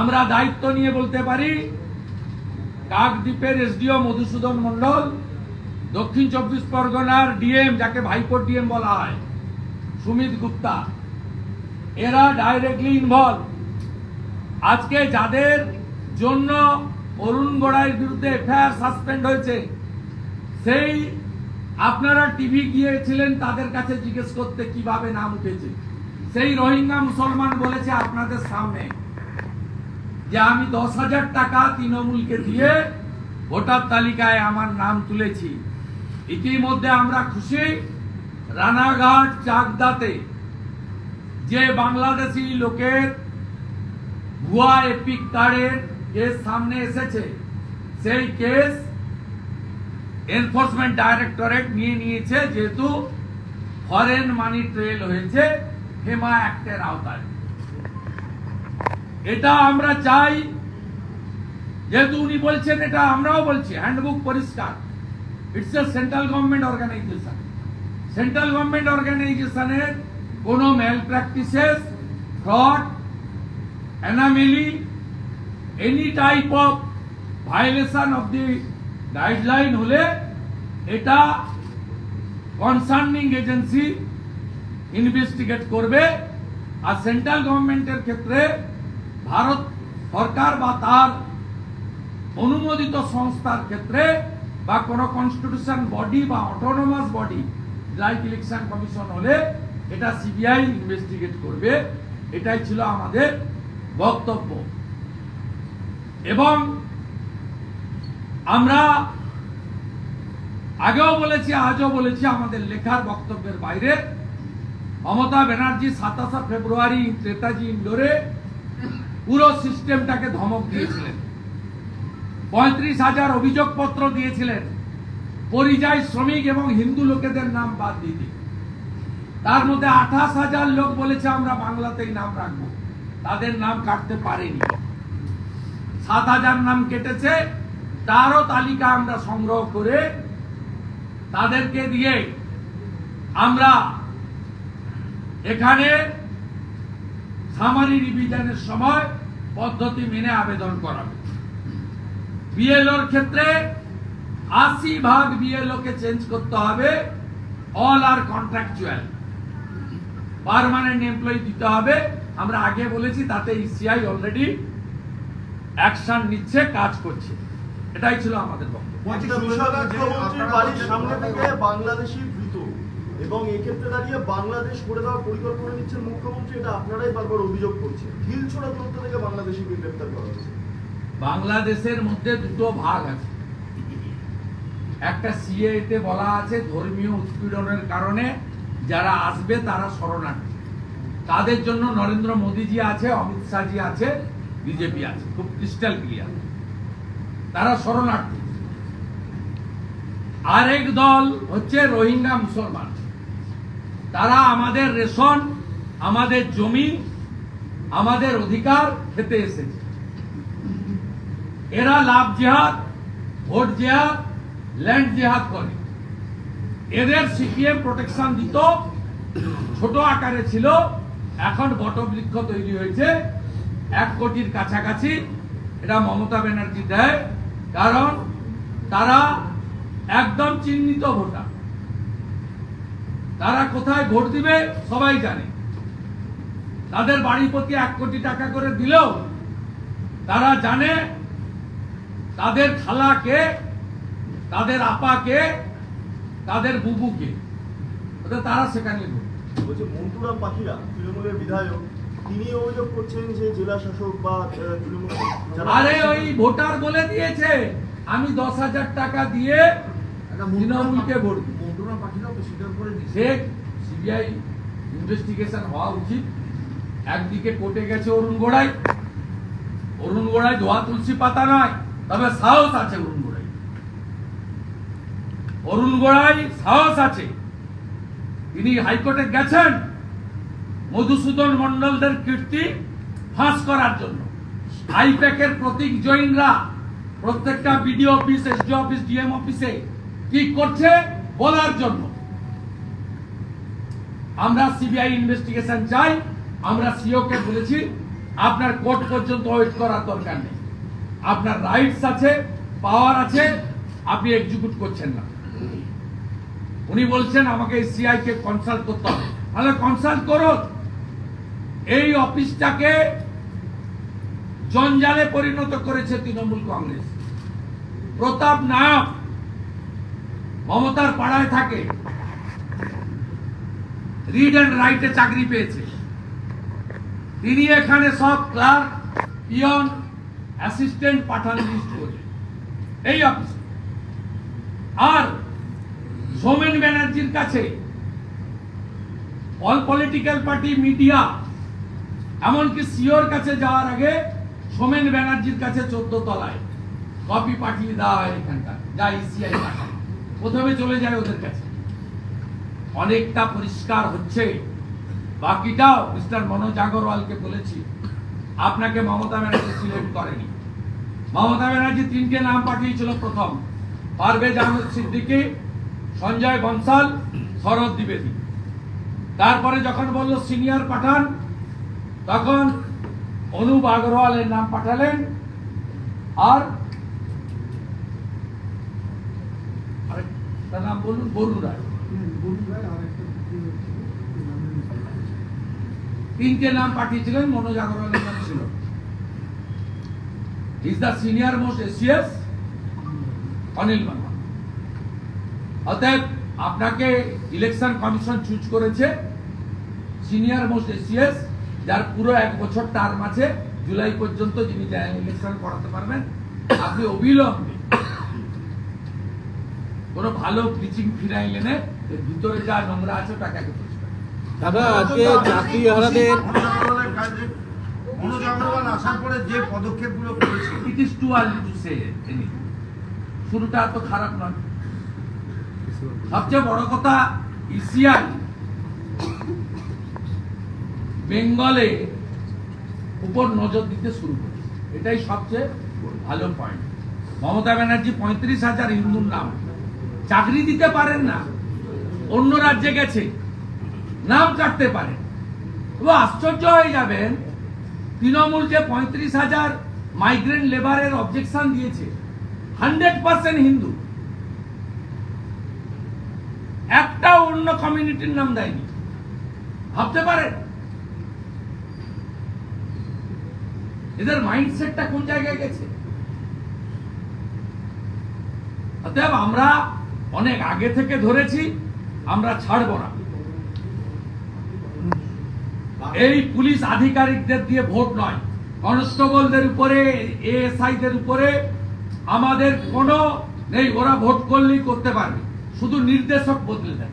আমরা দায়িত্ব নিয়ে বলতে পারি, কাকদ্বীপের এসডিও মধুসূদন মণ্ডল, দক্ষিণ চব্বিশ পরগনার ডিএম, যাকে ভাইপোর ডিএম বলা হয়, সুমিত গুপ্তা। এরা ডাইরেক্টলি ইনভলভ আজকে যাদের জন্য অরুণ গোড়াইয়ের বিরুদ্ধে এফআইআর সাসপেন্ড হয়েছে, সেই আপনারা টিভি গিয়েছিলেন, তাদের কাছে জিজ্ঞেস করতে কীভাবে নাম উঠেছে। সেই রোহিঙ্গা মুসলমান বলেছে আপনাদের সামনে। যে আমি দশ হাজার টাকা তৃণমূলকে দিয়ে ভোটার তালিকায় আমার নাম তুলেছি। ইতিমধ্যে আমরা খুশি। রানাঘাট চাকদাতে যে বাংলাদেশি লোকের ভুয়া এপিক কার্ডের কেস সামনে এসেছে, সেই কেস এনফোর্সমেন্ট ডাইরেক্টরেট নিয়ে নিয়েছে, যেহেতু ফরেন মানি ট্রেল হয়েছে, হেমা অ্যাক্টের আওতায়। এটা আমরা চাই যেহেতু উনি বলছেন এটা আমরাও বলছি হ্যান্ডবুক পরিষ্কার it's a central government organization central government অর্গানাইজেশনের কোনো malpractices fraud anomaly, any type of violation of the guideline হলে এটা কনসার্নিং এজেন্সি ইনভেস্টিগেট করবে আর সেন্ট্রাল গভর্নমেন্টের ক্ষেত্রে ভারত সরকার বা তার অনুমোদিত সংস্থার ক্ষেত্রে বা কোনো কনস্টিটিউশন বডি বা autonomous body like election commission হলে এটা সিবিআই ইনভেস্টিগেট করবে। এটাই ছিল আমাদের বক্তব্য। এবং আমরা আগেও বলেছি, আজও বলেছি আমাদের লেখার বক্তব্যের বাইরে। মমতা ব্যানার্জি সাতাশে ফেব্রুয়ারি নেতাজি ইন্ডোরে পুরো সিস্টেমটাকে ধমক দিয়েছিলেন। পঁয়ত্রিশ হাজার অভিযোগপত্র দিয়েছিলেন। পরিযায়ী শ্রমিক এবং হিন্দু লোকেদের নাম বাদ দিয়ে। তার মধ্যে আঠাশ হাজার লোক বলেছে আমরা বাংলাতেই নাম রাখব। তাদের নাম কাটতে পারেনি। সাত হাজার নাম কেটেছে। তারও তালিকা আমরা সংগ্রহ করে তাদেরকে দিয়ে আমরা এখানে সামারি রিভিশনের সময় পদ্ধতি মেনে আবেদন করাবে বিএলওর ক্ষেত্রে আশি ভাগ বিএলও কে চেঞ্জ করতে হবে অল আর কন্ট্রাকচুয়াল পার্মানেন্ট এমপ্লয়ি দিতে হবে। আমরা আগে বলেছি তাতে ইসিআই অলরেডি অ্যাকশন নিচ্ছে, কাজ করছে। এটাই ছিল আমাদের বক্তব্য। বাংলাদেশি এবং এক্ষেত্রে দাঁড়িয়ে বাংলাদেশ করে দেওয়ার পরিকল্পনা নিচ্ছেন মুখ্যমন্ত্রী, এটা আপনারাই বারবার অভিযোগ করছেন। ঢিল ছোড়া দূরত্ব থেকে বাংলাদেশিকে গ্রেপ্তার করা হয়েছে বাংলাদেশের মধ্যে দুটো ভাগ আছে। একটা সিএতে বলা আছে ধর্মীয় উৎপীড়নের কারণে যারা আসবে তারা শরণার্থী। তাদের জন্য নরেন্দ্র মোদীজি আছে, অমিত শাহজি আছে, বিজেপি আছে, খুব ক্রিস্টাল ক্লিয়ার। তারা শরণার্থী। আরেক দল হচ্ছে রোহিঙ্গা মুসলমান। তারা আমাদের রেশন, আমাদের জমি, আমাদের অধিকার খেতে এসেছে। এরা লাভ জেহাদ, ভোট জেহাদ, ল্যান্ড জেহাদ করে। এদের সিপিএম প্রোটেকশন দিত, ছোট আকারে ছিল, এখন বটবৃক্ষ তৈরি হয়েছে, এক কোটির কাছাকাছি। এটা মমতা ব্যানার্জি দেয়, কারণ তারা একদম চিহ্নিত ভোটার। তারা কোথায় ভোট দিবে সবাই জানে। তাদের বাড়ি প্রতি এক কোটি টাকা করে দিলেও তারা জানে তাদের খালাকে তাদের আপাকে তাদের বুবুকে অর্থাৎ তারা সেখানে বলছে মন্টুরাম পাখিরা তৃণমূলের বিধায়ক তিনি অভিযোগ করছেন যে জেলা শাসক বা তৃণমূল আরে ওই ভোটার বলে দিয়েছে আমি দশ হাজার টাকা দিয়ে তৃণমূলকে ভোট দিই। পাখিরাও তো স্বীকার করে দিচ্ছে সিবিআই ইনভেস্টিগেশন হওয়া উচিত। একদিকে কোর্টে গেছে অরুণ গোড়াই। অরুণ গোড়াই ধোয়া তুলসী পাতা নয়, তবে সাহস আছে অরুণ গোড়াই অরুণ গোড়াই সাহস আছে। তিনি হাইকোর্টে গেছেন মধুসূদন মন্ডলদের কীর্তি ফাঁস করার জন্য। আইপ্যাকের প্রতীক জৈনরা প্রত্যেকটা BDO office SD office, DM অফিসে কি করছে? বলার জন্য। আমরা সিবিআই ইনভেস্টিগেশন চাই, আমরা সিও কে বলেছি, আপনার কোর্ট পর্যন্ত ওয়েট করার দরকার নেই। আপনার রাইটস আছে পাওয়ার আছে, আপনি এক্সিকিউট করছেন না। উনি বলছেন, আমাকে সিআই কে কনসাল্ট করতে হবে। তাহলে কনসাল্ট করুন এই অফিসটাকে জঞ্জালে পরিণত করেছে তৃণমূল কংগ্রেস। প্রতাপ নায়ক মমতার পাড়ায় থাকে। রিড অ্যান্ড রাইটে চাকরি পেয়েছে। তিনি এখানে সব ক্লার্ক পিয়ন অ্যাসিস্ট্যান্ট পাঠান লিস্ট করে এই অফিস আর সোমেন ব্যানার্জির কাছে অল পলিটিক্যাল পার্টি মিডিয়া এমনকি সিওর কাছে যাওয়ার আগে সোমেন ব্যানার্জির কাছে চোদ্দ তলায় কপি পাঠিয়ে দেওয়া হয় এখানকার, যা ইসিআই পাঠায়। প্রথমে চলে যায় ওদের কাছে। অনেকটা পরিষ্কার হচ্ছে। বাকিটাও মিস্টার মনোজ আগরওয়ালকে বলেছি, আপনাকে মমতা ব্যানার্জি সিলেক্ট করেনি। মমতা ব্যানার্জি তিনটে নাম পাঠিয়েছিল প্রথম। পারভেজ আহমেদ সিদ্দিকী, সঞ্জয় বনসাল, শরৎ দ্বিবেদী। তারপরে যখন বলল সিনিয়র পাঠান, তখন অনুপ আগরওয়ালের নাম পাঠালেন। আর আরেকটা নাম বলুন বরুণ রায়। তিনটে নাম পাঠিয়েছিলেন নাম ছিল। Is the senior most ACS Anil অতএব আপনাকে ইলেকশন কমিশন চুজ করেছে সিনিয়র মোস্ট এসিএস যার পুরো এক বছর টার্ম আছে, জুলাই পর্যন্ত যিনি ইলেকশন করাতে পারবেন, আপনি অবিলম্বে কোনো ভালো ব্লিচিং ফিনাইল এনে ভিতরে যা নোংরা আছে ওটাকে আগে পরিষ্কার। দাদা আজকে চাকরি হারাদের মনোজ আগরওয়াল আসার পরে যে পদক্ষেপগুলো করেছে it is too early to say anything শুরুটা এত খারাপ নয়। সবচেয়ে বড় কথা ইসিআই বেঙ্গলে উপর নজর দিতে শুরু করেছে। এটাই সবচেয়ে ভালো পয়েন্ট মমতা ব্যানার্জি পঁয়ত্রিশ হাজার হিন্দুর নাম। চাকরি দিতে পারেন না, অন্য রাজ্যে গেছে, নাম কাটতে পারেন। এবং আশ্চর্য হয়ে যাবেন, তৃণমূল যে পঁয়ত্রিশ হাজার মাইগ্রেন্ট লেবারের অবজেকশন দিয়েছে হান্ড্রেড পার্সেন্ট হিন্দু। একটা অন্য কমিউনিটির নাম দেয়নি। ভাবতে পারেন? এদের মাইন্ডসেটটা কোন জায়গায় গেছে? অতএব আমরা অনেক আগে থেকে ধরেছি, আমরা ছাড়ব না। এই পুলিশ আধিকারিকদের দিয়ে ভোট নয়। কনস্টেবলদের উপরে, এএসআইদের উপরে আমাদের কোনো নেই, ওরা ভোট করলেই করতে পারবে। শুধু নির্দেশক বদলে